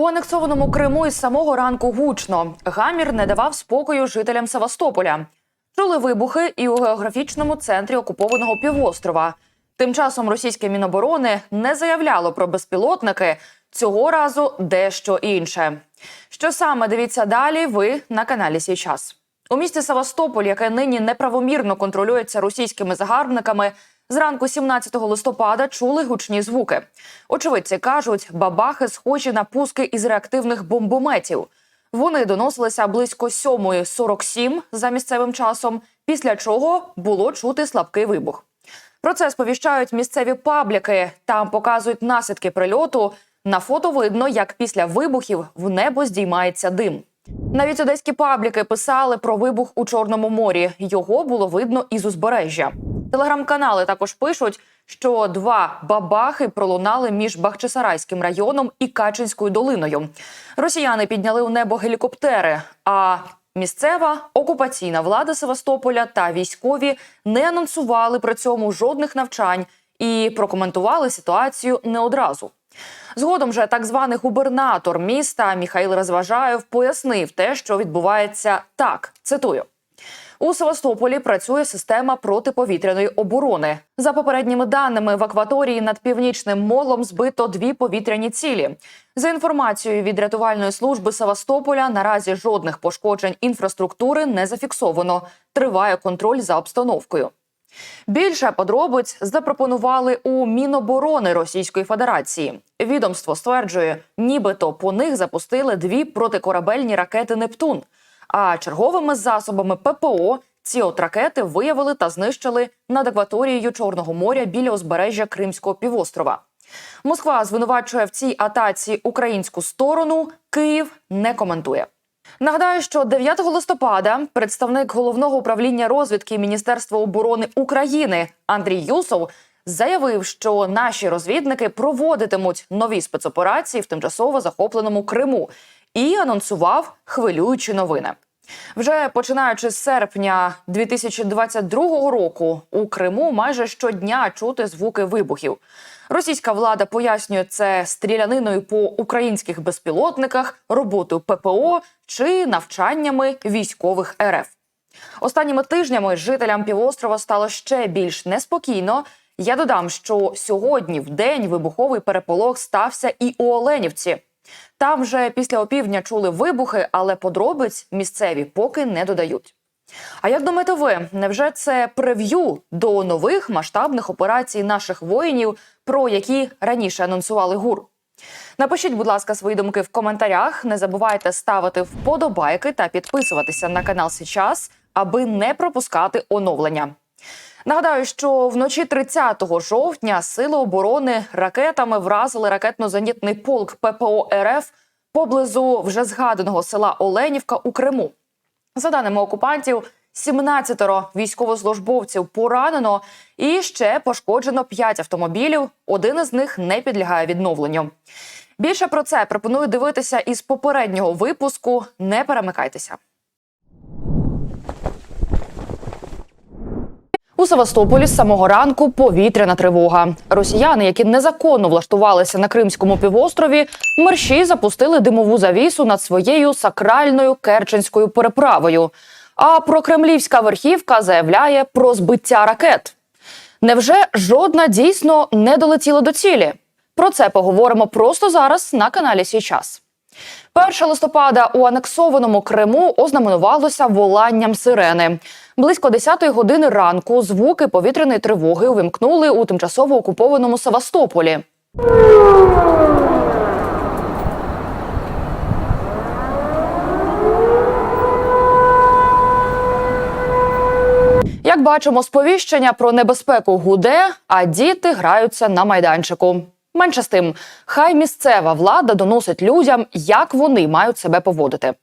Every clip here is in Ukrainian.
У анексованому Криму із самого ранку гучно. Гамір не давав спокою жителям Севастополя. Чули вибухи і у географічному центрі окупованого півострова. Тим часом російське міноборони не заявляло про безпілотники. Цього разу дещо інше. Що саме дивіться далі? Ви на каналі Сій час. У місті Севастополь, яке нині неправомірно контролюється російськими загарбниками, зранку 17 листопада чули гучні звуки. Очевидці кажуть, бабахи схожі на пуски із реактивних бомбометів. Вони доносилися близько 7.47 за місцевим часом, після чого було чути слабкий вибух. Про це сповіщають місцеві пабліки. Там показують наслідки прильоту. На фото видно, як після вибухів в небо здіймається дим. Навіть одеські пабліки писали про вибух у Чорному морі. Його було видно із узбережжя. Телеграм-канали також пишуть, що два бабахи пролунали між Бахчисарайським районом і Качинською долиною. Росіяни підняли у небо гелікоптери. А місцева окупаційна влада Севастополя та військові не анонсували при цьому жодних навчань і прокоментували ситуацію не одразу. Згодом же так званий губернатор міста Міхаїл Розважаєв пояснив те, що відбувається так. Цитую. У Севастополі працює система протиповітряної оборони. За попередніми даними, в акваторії над північним молом збито дві повітряні цілі. За інформацією від рятувальної служби Севастополя, наразі жодних пошкоджень інфраструктури не зафіксовано. Триває контроль за обстановкою. Більше подробиць запропонували у Міноборони Російської Федерації. Відомство стверджує, нібито по них запустили дві протикорабельні ракети Нептун. А черговими засобами ППО ці от ракети виявили та знищили над акваторією Чорного моря біля узбережжя Кримського півострова. Москва звинувачує в цій атаці українську сторону. Київ не коментує. Нагадаю, що 9 листопада представник головного управління розвідки Міністерства оборони України Андрій Юсов заявив, що наші розвідники проводитимуть нові спецоперації в тимчасово захопленому Криму і анонсував хвилюючі новини. Вже починаючи з серпня 2022 року у Криму майже щодня чути звуки вибухів. Російська влада пояснює це стріляниною по українських безпілотниках, роботою ППО чи навчаннями військових РФ. Останніми тижнями жителям півострова стало ще більш неспокійно. Я додам, що сьогодні в день вибуховий переполох стався і у Оленівці. Там вже після опівдня чули вибухи, але подробиць місцеві поки не додають. А як думаєте ви, невже це прев'ю до нових масштабних операцій наших воїнів, про які раніше анонсували ГУР? Напишіть, будь ласка, свої думки в коментарях. Не забувайте ставити вподобайки та підписуватися на канал Сейчас, аби не пропускати оновлення. Нагадаю, що вночі 30 жовтня сили оборони ракетами вразили ракетно-зенітний полк ППО РФ поблизу вже згаданого села Оленівка у Криму. За даними окупантів, 17 військовослужбовців поранено і ще пошкоджено 5 автомобілів. Один із них не підлягає відновленню. Більше про це пропоную дивитися із попереднього випуску. Не перемикайтеся. У Севастополі з самого ранку повітряна тривога. Росіяни, які незаконно влаштувалися на Кримському півострові, мерщі запустили димову завісу над своєю сакральною керченською переправою. А прокремлівська верхівка заявляє про збиття ракет. Невже жодна дійсно не долетіла до цілі? Про це поговоримо просто зараз на каналі Січас. 1 листопада у анексованому Криму ознаменувалося воланням сирени. Близько 10-ї години ранку звуки повітряної тривоги увімкнули у тимчасово окупованому Севастополі. Як бачимо, сповіщення про небезпеку гуде, а діти граються на майданчику. Менше з тим, хай місцева влада доносить людям, як вони мають себе поводити.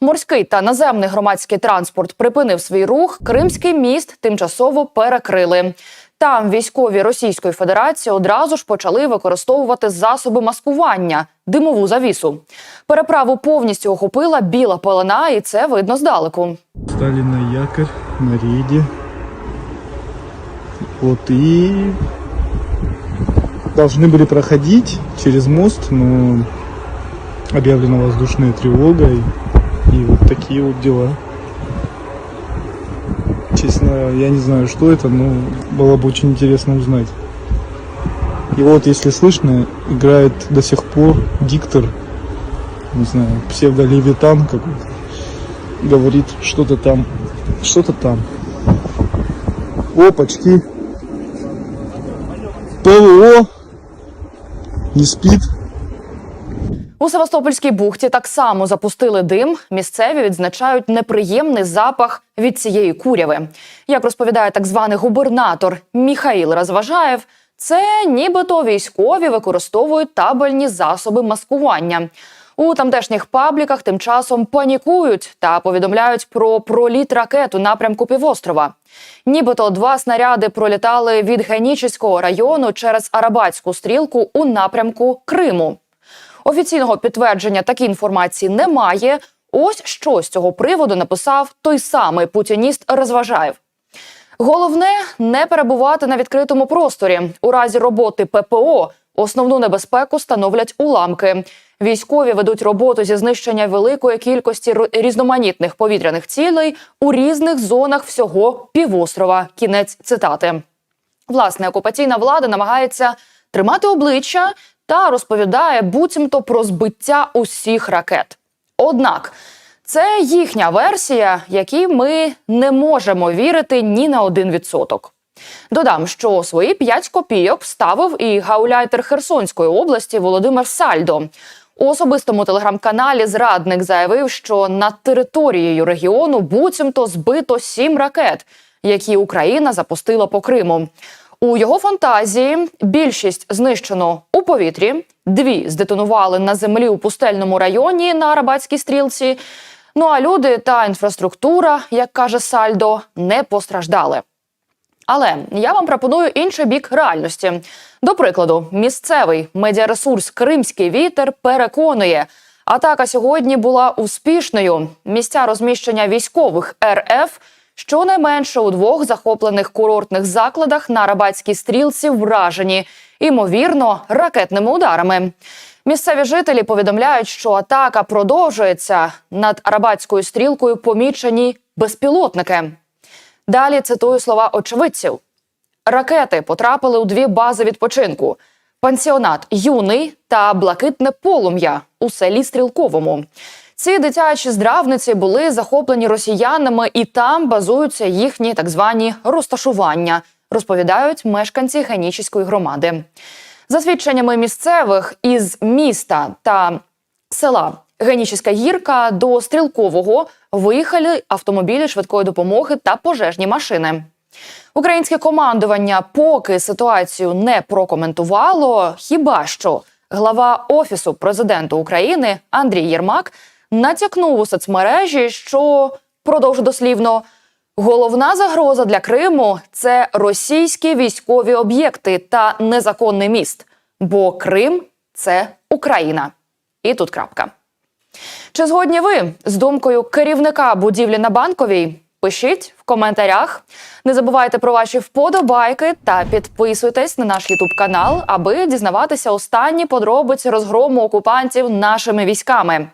Морський та наземний громадський транспорт припинив свій рух. Кримський міст тимчасово перекрили. Там військові Російської Федерації одразу ж почали використовувати засоби маскування, димову завісу. Переправу повністю охопила біла пелена, і це видно здалеку. Стали на якорь на рейде. Вот и должны были проходить через мост, но объявлена воздушная тревога и, и вот такие вот дела. Честно, я не знаю, что это, но было бы очень интересно узнать. И вот, если слышно, играет до сих пор диктор, не знаю, псевдолевитан какой-то, говорит что-то там, что-то там. Опачки. ПВО не спит. У Севастопольській бухті так само запустили дим. Місцеві відзначають неприємний запах від цієї куряви. Як розповідає так званий губернатор Міхаїл Розважаєв, це нібито військові використовують табельні засоби маскування. У тамтешніх пабліках тим часом панікують та повідомляють про проліт ракет у напрямку півострова. Нібито два снаряди пролітали від Генічеського району через Арабатську стрілку у напрямку Криму. Офіційного підтвердження такій інформації немає. Ось що з цього приводу написав той самий путініст Розважаєв. Головне не перебувати на відкритому просторі. У разі роботи ППО основну небезпеку становлять уламки. Військові ведуть роботу зі знищення великої кількості різноманітних повітряних цілей у різних зонах всього півострова. Кінець цитати. Власне, окупаційна влада намагається тримати обличчя та розповідає буцімто про збиття усіх ракет. Однак це їхня версія, якій ми не можемо вірити ні на один відсоток. Додам, що свої 5 копійок вставив і гауляйтер Херсонської області Володимир Сальдо. У особистому телеграм-каналі зрадник заявив, що над територією регіону буцімто збито сім ракет, які Україна запустила по Криму. У його фантазії більшість знищено у повітрі, дві здетонували на землі у пустельному районі на Арабатській стрілці. Ну а люди та інфраструктура, як каже Сальдо, не постраждали. Але я вам пропоную інший бік реальності. До прикладу, місцевий медіаресурс Кримський вітер переконує, атака сьогодні була успішною. Місця розміщення військових РФ щонайменше у двох захоплених курортних закладах на Арабатській стрілці вражені, імовірно, ракетними ударами. Місцеві жителі повідомляють, що атака продовжується над Арабатською стрілкою помічені безпілотники. Далі цитую слова очевидців. Ракети потрапили у дві бази відпочинку: пансіонат Юний та Блакитне полум'я у селі Стрілковому. Ці дитячі здравниці були захоплені росіянами, і там базуються їхні так звані розташування, розповідають мешканці Генічіської громади. За свідченнями місцевих із міста та села Генічіська гірка до Стрілкового виїхали автомобілі швидкої допомоги та пожежні машини. Українське командування поки ситуацію не прокоментувало. Хіба що глава офісу президента України Андрій Єрмак натякнув у соцмережі, що продовжу дослівно. Головна загроза для Криму це російські військові об'єкти та незаконний міст. Бо Крим це Україна. І тут крапка. Чи згодні ви з думкою керівника будівлі на банковій? Пишіть в коментарях. Не забувайте про ваші вподобайки та підписуйтесь на наш Ютуб канал, аби дізнаватися останні подробиці розгрому окупантів нашими військами.